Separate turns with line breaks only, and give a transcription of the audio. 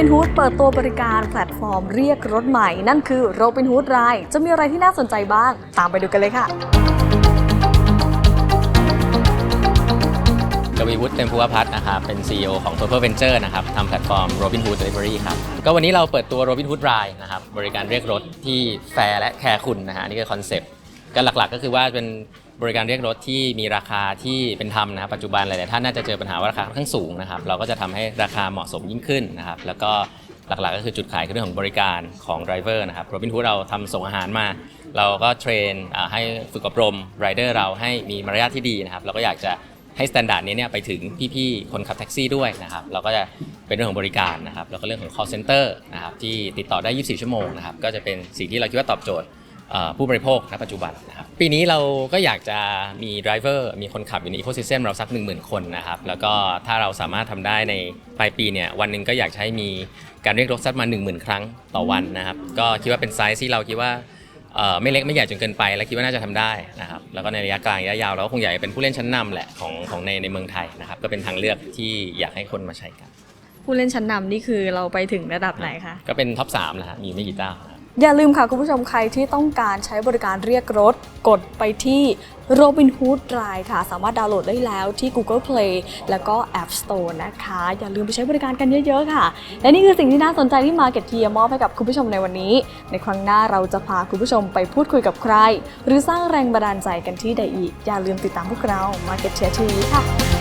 Robinhood เปิดตัวบริการแพลตฟอร์มเรียกรถใหม่ นั่นคือ Robinhood Ride จะมีอะไรที่น่าสนใจบ้าง ตามไปดูกันเลยค่ะ
กวีวุฒิเต็มภูวพัฒน์นะครับ เป็น CEO ของ Purple Venture นะครับทำแพลตฟอร์ม Robinhood Delivery ครับ ก็วันนี้เราเปิดตัว Robinhood Ride นะครับ บริการเรียกรถที่แฟร์และแคร์คุณนะฮะ นี่คือคอนเซ็ปต์ก็หลักๆก็คือว่าเป็น บริการเรียกรถที่มีราคาที่เป็นธรรมนะครับปัจจุบันหลายๆท่านน่าจะเจอปัญหาว่าราคาค่อนข้างสูงนะครับเราก็จะทำให้ราคาเหมาะสมยิ่งขึ้นนะครับแล้วก็หลักๆก็คือจุดขายคือเรื่องของบริการของไดรเวอร์นะครับ Robinhood เราทำส่งอาหารมา เราก็เทรนให้ฝึกอบรมไรเดอร์เราให้มีมารยาทที่ดีนะครับเราก็อยากจะให้สแตนดาร์ดนี้เนี่ยไปถึงพี่ๆ คนขับแท็กซี่ด้วยนะครับเราก็จะเป็นเรื่องของบริการนะครับแล้วก็เรื่องของ call center นะครับที่ติดต่อได้ 24 ชั่วโมงนะครับก็จะเป็นสิ่งที่เราคิดว่าตอบโจทย์ ผู้บริโภคณปัจจุบันนะครับปีนี้เราก็อยากจะมีไดรเวอร์มีคนขับอยู่ในอีโคซิสเต็มเราสัก 10,000 คนนะครับแล้วก็ถ้าเราสามารถทำได้ในปลายปีเนี่ยวันหนึ่งก็อยากจะให้มีการเรียกรถสักมา 10,000 ครั้งต่อวันนะครับก็คิดว่าเป็นไซส์ที่เราคิดว่าเอ่อไม่เล็กไม่ใหญ่จนเกินไป และคิดว่าน่าจะทำได้นะครับแล้วก็ในระยะกลางระยะยาวเราก็คงอยากจะเป็นผู้เล่นชั้นนำแหละของของในในเมืองไทยนะครับก็เป็นทางเลือกที่อยากให้คนมาใช้กัน
ผู้เล่นชั้นนำนี่คือเราไปถึงระดับไหนคะ
ก็เป็นท็อป3แล้วฮะมีไม่กี่เจ้านะครับ
อย่าลืมค่ะคุณผู้ชมใครที่ต้องการใช้บริการเรียกรถ กดไปที่ Robinhood Ride ค่ะ สามารถดาวน์โหลดได้แล้วที่ Google Play แล้วก็ App Store นะคะ อย่าลืมไปใช้บริการกันเยอะๆค่ะ และนี่คือสิ่งที่น่าสนใจที่ Market t มอบให้กับคุณผู้ชมในวันนี้ ในครั้งหน้าเราจะพาคุณผู้ชมไปพูดคุยกับใคร หรือสร้างแรงบันดาลใจกันที่ใดอีก อย่าลืมติดตามพวกเรา Market t ทีวีค่ะ